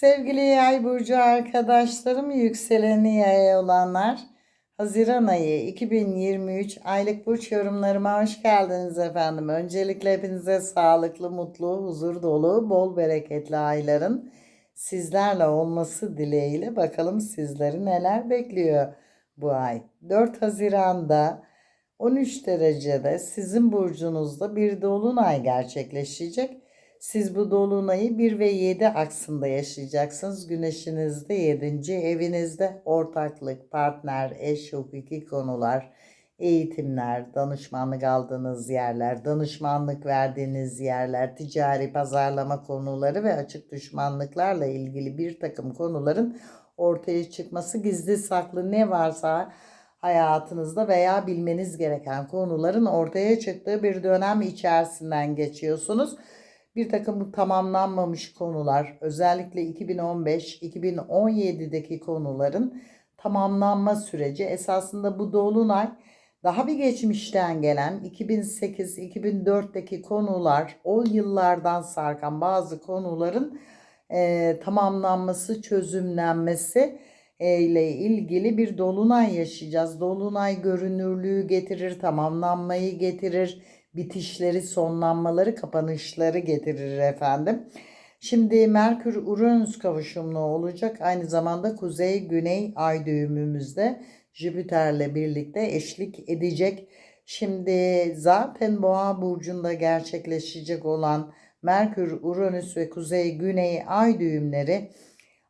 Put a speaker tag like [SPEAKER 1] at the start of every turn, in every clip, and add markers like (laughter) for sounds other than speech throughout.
[SPEAKER 1] Sevgili yay burcu arkadaşlarım, yükseleni yaya olanlar, Haziran ayı 2023 aylık burç yorumlarıma hoş geldiniz efendim. Öncelikle hepinize sağlıklı, mutlu, huzur dolu, bol bereketli ayların sizlerle olması dileğiyle bakalım sizleri neler bekliyor bu ay. 4 Haziran'da 13 derecede sizin burcunuzda bir dolunay gerçekleşecek. Siz bu dolunayı 1 ve 7 aksında yaşayacaksınız. Güneşinizde 7. evinizde ortaklık, partner, eş, hukuki konular, eğitimler, danışmanlık aldığınız yerler, danışmanlık verdiğiniz yerler, ticari pazarlama konuları ve açık düşmanlıklarla ilgili bir takım konuların ortaya çıkması, gizli saklı ne varsa hayatınızda veya bilmeniz gereken konuların ortaya çıktığı bir dönem içerisinden geçiyorsunuz bir takım tamamlanmamış konular özellikle 2015-2017'deki konuların tamamlanma süreci esasında bu dolunay daha bir geçmişten gelen 2008-2004'teki konular o yıllardan sarkan bazı konuların e, tamamlanması, çözümlenmesi e, ile ilgili bir dolunay yaşayacağız. Dolunay görünürlüğü getirir, tamamlanmayı getirir bitişleri, sonlanmaları, kapanışları getirir efendim. Şimdi Merkür Uranüs kavuşumlu olacak. Aynı zamanda Kuzey Güney ay düğümümüzde Jüpiter'le birlikte eşlik edecek. Şimdi zaten Boğa burcunda gerçekleşecek olan Merkür, Uranüs ve Kuzey Güney ay düğümleri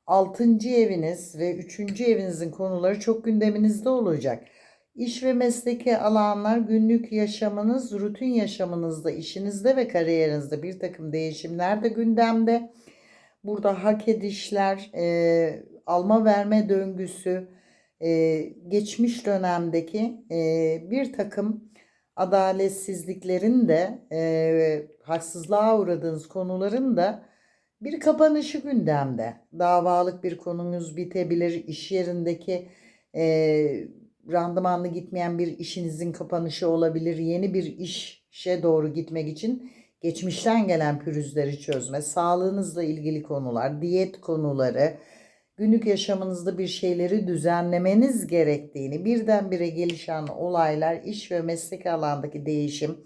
[SPEAKER 1] 6. eviniz ve 3. evinizin konuları çok gündeminizde olacak. İş ve mesleki alanlar günlük yaşamınız, rutin yaşamınızda, işinizde ve kariyerinizde bir takım değişimler de gündemde. Burada hak edişler, e, alma verme döngüsü, e, geçmiş dönemdeki e, bir takım adaletsizliklerin de e, haksızlığa uğradığınız konuların da bir kapanışı gündemde. Davalık bir konunuz bitebilir, iş yerindeki e, randımanlı gitmeyen bir işinizin kapanışı olabilir. Yeni bir işe doğru gitmek için geçmişten gelen pürüzleri çözme, sağlığınızla ilgili konular, diyet konuları, günlük yaşamınızda bir şeyleri düzenlemeniz gerektiğini, birdenbire gelişen olaylar, iş ve meslek alandaki değişim,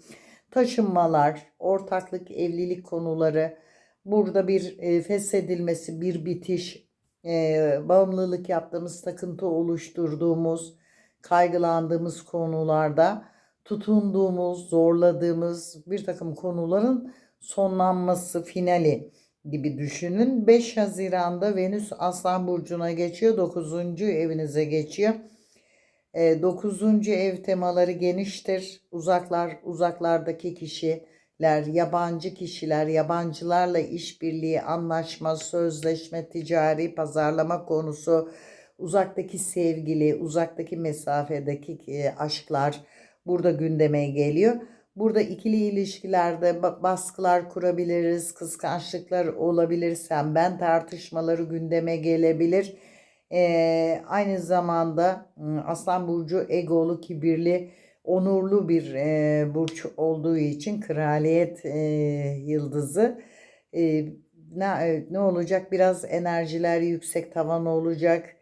[SPEAKER 1] taşınmalar, ortaklık, evlilik konuları, burada bir e, feshedilmesi, bir bitiş, e, bağımlılık yaptığımız, takıntı oluşturduğumuz, kaygılandığımız konularda tutunduğumuz, zorladığımız bir takım konuların sonlanması, finali gibi düşünün. 5 Haziran'da Venüs Aslan Burcu'na geçiyor. 9. evinize geçiyor. 9. E, ev temaları geniştir. Uzaklar, uzaklardaki kişiler, yabancı kişiler, yabancılarla işbirliği, anlaşma, sözleşme, ticari, pazarlama konusu, uzaktaki sevgili, uzaktaki mesafedeki e, aşklar burada gündeme geliyor. Burada ikili ilişkilerde baskılar kurabiliriz, kıskançlıklar olabilir, sen ben tartışmaları gündeme gelebilir. Ee, aynı zamanda Aslan Burcu egolu, kibirli, onurlu bir e, burç olduğu için kraliyet e, yıldızı. E, ne, ne olacak? Biraz enerjiler yüksek tavan olacak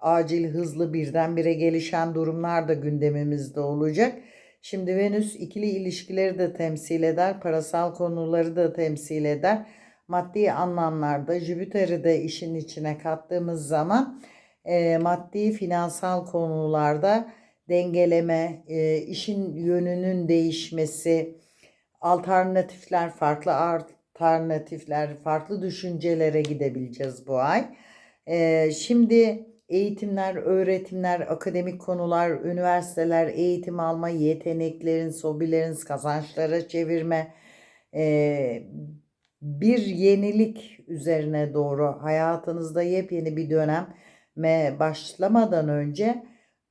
[SPEAKER 1] acil, hızlı, birdenbire gelişen durumlar da gündemimizde olacak. Şimdi Venüs ikili ilişkileri de temsil eder, parasal konuları da temsil eder. Maddi anlamlarda Jüpiter'i de işin içine kattığımız zaman e, maddi finansal konularda dengeleme, e, işin yönünün değişmesi, alternatifler, farklı alternatifler, farklı düşüncelere gidebileceğiz bu ay. E, şimdi eğitimler, öğretimler, akademik konular, üniversiteler, eğitim alma, yeteneklerin, hobilerin kazançlara çevirme, e, bir yenilik üzerine doğru hayatınızda yepyeni bir döneme başlamadan önce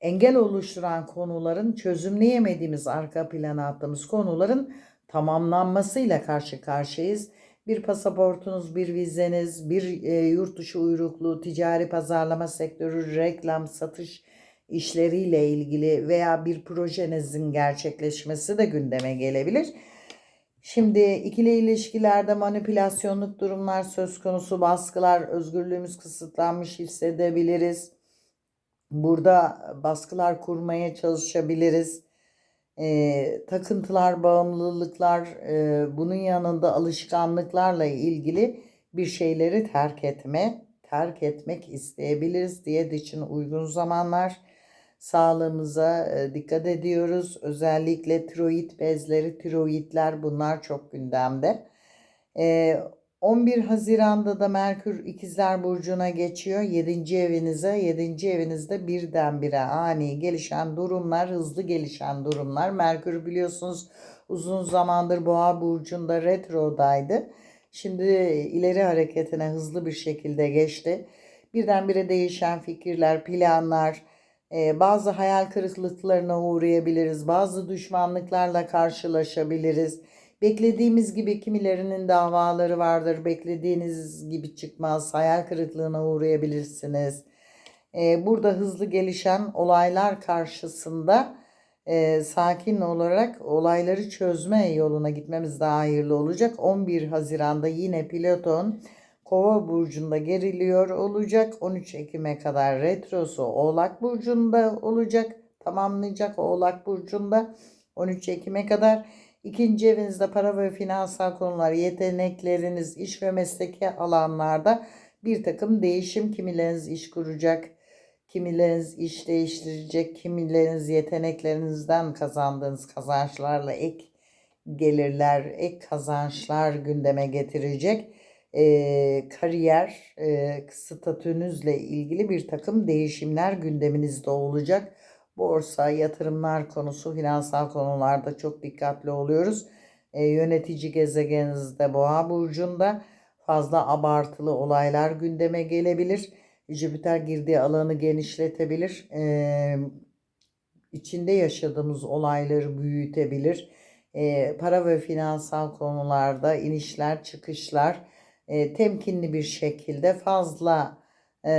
[SPEAKER 1] engel oluşturan konuların çözümleyemediğimiz arka plana attığımız konuların tamamlanmasıyla karşı karşıyayız bir pasaportunuz, bir vizeniz, bir e, yurt dışı uyruklu, ticari pazarlama sektörü, reklam, satış işleriyle ilgili veya bir projenizin gerçekleşmesi de gündeme gelebilir. Şimdi ikili ilişkilerde manipülasyonluk durumlar söz konusu, baskılar, özgürlüğümüz kısıtlanmış hissedebiliriz. Burada baskılar kurmaya çalışabiliriz. Ee, takıntılar, bağımlılıklar, e, bunun yanında alışkanlıklarla ilgili bir şeyleri terk etme, terk etmek isteyebiliriz diye için uygun zamanlar. Sağlığımıza e, dikkat ediyoruz. Özellikle tiroid bezleri, tiroidler bunlar çok gündemde. E, 11 Haziran'da da Merkür İkizler Burcu'na geçiyor. 7. evinize. 7. evinizde birdenbire ani gelişen durumlar, hızlı gelişen durumlar. Merkür biliyorsunuz uzun zamandır Boğa Burcu'nda retrodaydı. Şimdi ileri hareketine hızlı bir şekilde geçti. Birdenbire değişen fikirler, planlar, e, bazı hayal kırıklıklarına uğrayabiliriz. Bazı düşmanlıklarla karşılaşabiliriz. Beklediğimiz gibi kimilerinin davaları vardır. Beklediğiniz gibi çıkmaz. Hayal kırıklığına uğrayabilirsiniz. Ee, burada hızlı gelişen olaylar karşısında e, sakin olarak olayları çözme yoluna gitmemiz daha hayırlı olacak. 11 Haziran'da yine Platon Kova burcunda geriliyor olacak. 13 Ekim'e kadar retrosu Oğlak burcunda olacak. Tamamlayacak Oğlak burcunda 13 Ekim'e kadar. İkinci evinizde para ve finansal konular, yetenekleriniz, iş ve mesleki alanlarda bir takım değişim. Kimileriniz iş kuracak, kimileriniz iş değiştirecek, kimileriniz yeteneklerinizden kazandığınız kazançlarla ek gelirler, ek kazançlar gündeme getirecek. E, kariyer e, statünüzle ilgili bir takım değişimler gündeminizde olacak borsa, yatırımlar konusu, finansal konularda çok dikkatli oluyoruz. E, yönetici gezegeninizde Boğa burcunda fazla abartılı olaylar gündeme gelebilir. Jüpiter girdiği alanı genişletebilir. E, içinde yaşadığımız olayları büyütebilir. E, para ve finansal konularda inişler, çıkışlar e, temkinli bir şekilde fazla e,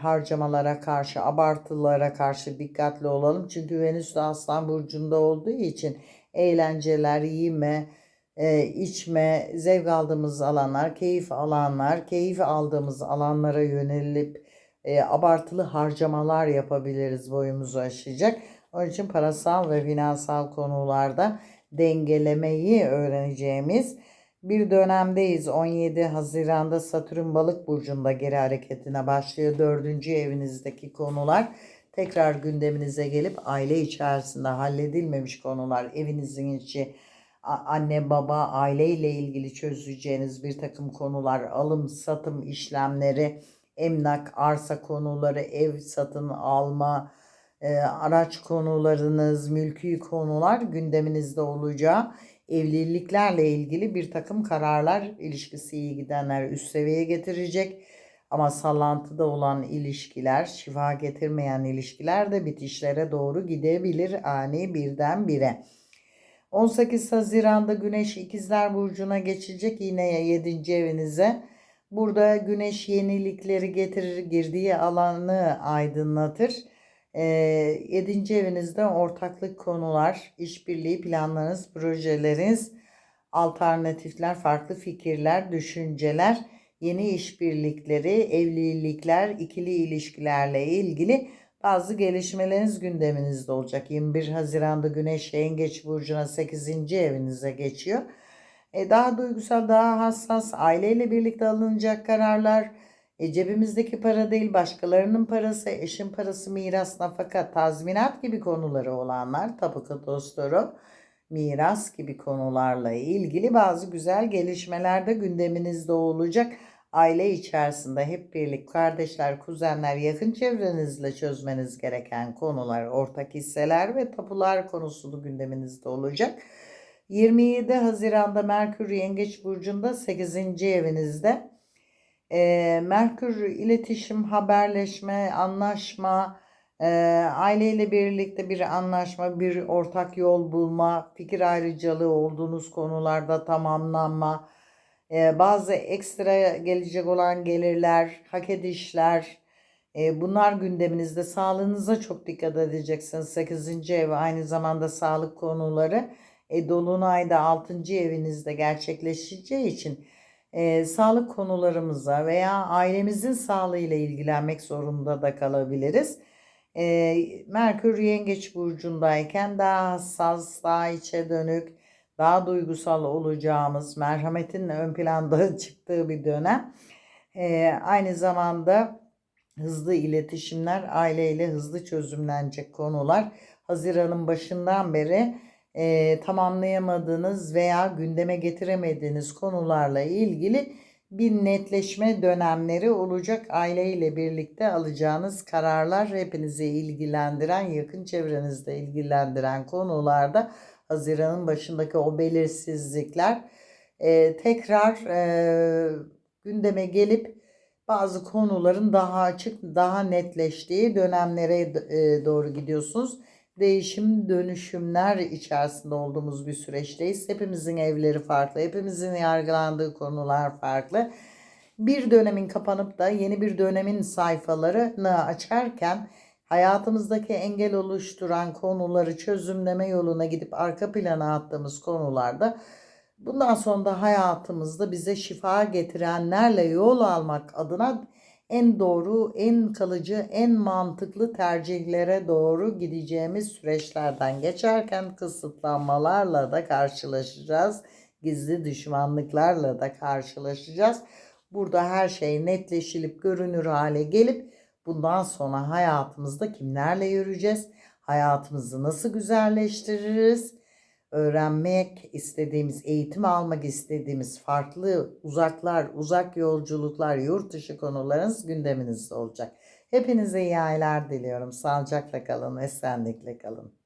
[SPEAKER 1] harcamalara karşı, abartılara karşı dikkatli olalım. Çünkü Venüs de Aslan Burcu'nda olduğu için eğlenceler, yeme, e, içme, zevk aldığımız alanlar, keyif alanlar, keyif aldığımız alanlara yönelip e, abartılı harcamalar yapabiliriz boyumuzu aşacak. Onun için parasal ve finansal konularda dengelemeyi öğreneceğimiz bir dönemdeyiz. 17 Haziran'da Satürn Balık burcunda geri hareketine başlıyor. Dördüncü evinizdeki konular tekrar gündeminize gelip aile içerisinde halledilmemiş konular, evinizin içi, anne baba, aileyle ilgili çözeceğiniz bir takım konular, alım satım işlemleri, emlak, arsa konuları, ev satın alma, e, araç konularınız, mülki konular gündeminizde olacağı evliliklerle ilgili bir takım kararlar ilişkisi iyi gidenler üst seviyeye getirecek. Ama sallantıda olan ilişkiler, şifa getirmeyen ilişkiler de bitişlere doğru gidebilir ani birdenbire. 18 Haziran'da Güneş İkizler Burcu'na geçecek yine 7. evinize. Burada Güneş yenilikleri getirir, girdiği alanı aydınlatır. E, yedinci evinizde ortaklık konular, işbirliği planlarınız, projeleriniz, alternatifler, farklı fikirler, düşünceler, yeni işbirlikleri, evlilikler, ikili ilişkilerle ilgili bazı gelişmeleriniz gündeminizde olacak. 21 Haziran'da Güneş Yengeç Burcu'na 8. evinize geçiyor. E, daha duygusal, daha hassas, aileyle birlikte alınacak kararlar, e, cebimizdeki para değil başkalarının parası, eşin parası, miras, nafaka, tazminat gibi konuları olanlar, tapu katosturu, miras gibi konularla ilgili bazı güzel gelişmeler de gündeminizde olacak. Aile içerisinde hep birlik kardeşler, kuzenler, yakın çevrenizle çözmeniz gereken konular, ortak hisseler ve tapular konusu gündeminizde olacak. 27 Haziran'da Merkür Yengeç Burcu'nda 8. evinizde e, Merkür iletişim, haberleşme, anlaşma, e, aileyle birlikte bir anlaşma, bir ortak yol bulma, fikir ayrıcalığı olduğunuz konularda tamamlanma, e, bazı ekstra gelecek olan gelirler, hak edişler, e, bunlar gündeminizde. Sağlığınıza çok dikkat edeceksiniz. 8. ev aynı zamanda sağlık konuları. E, Dolunay da 6. evinizde gerçekleşeceği için e, sağlık konularımıza veya ailemizin sağlığıyla ilgilenmek zorunda da kalabiliriz. E, Merkür Yengeç burcundayken daha hassas, daha içe dönük, daha duygusal olacağımız, merhametin ön planda (laughs) çıktığı bir dönem. E, aynı zamanda hızlı iletişimler, aileyle hızlı çözümlenecek konular. Haziran'ın başından beri e, tamamlayamadığınız veya gündeme getiremediğiniz konularla ilgili bir netleşme dönemleri olacak. Aileyle birlikte alacağınız kararlar hepinizi ilgilendiren, yakın çevrenizde ilgilendiren konularda Haziran'ın başındaki o belirsizlikler e, tekrar e, gündeme gelip bazı konuların daha açık, daha netleştiği dönemlere e, doğru gidiyorsunuz. Değişim, dönüşümler içerisinde olduğumuz bir süreçteyiz. Hepimizin evleri farklı, hepimizin yargılandığı konular farklı. Bir dönemin kapanıp da yeni bir dönemin sayfalarını açarken hayatımızdaki engel oluşturan konuları çözümleme yoluna gidip arka plana attığımız konularda bundan sonra da hayatımızda bize şifa getirenlerle yol almak adına en doğru, en kalıcı, en mantıklı tercihlere doğru gideceğimiz süreçlerden geçerken kısıtlanmalarla da karşılaşacağız. Gizli düşmanlıklarla da karşılaşacağız. Burada her şey netleşilip görünür hale gelip bundan sonra hayatımızda kimlerle yürüyeceğiz? Hayatımızı nasıl güzelleştiririz? Öğrenmek istediğimiz, eğitim almak istediğimiz farklı uzaklar, uzak yolculuklar, yurt dışı konularınız gündeminizde olacak. Hepinize iyi aylar diliyorum. Sağlıcakla kalın, esenlikle kalın.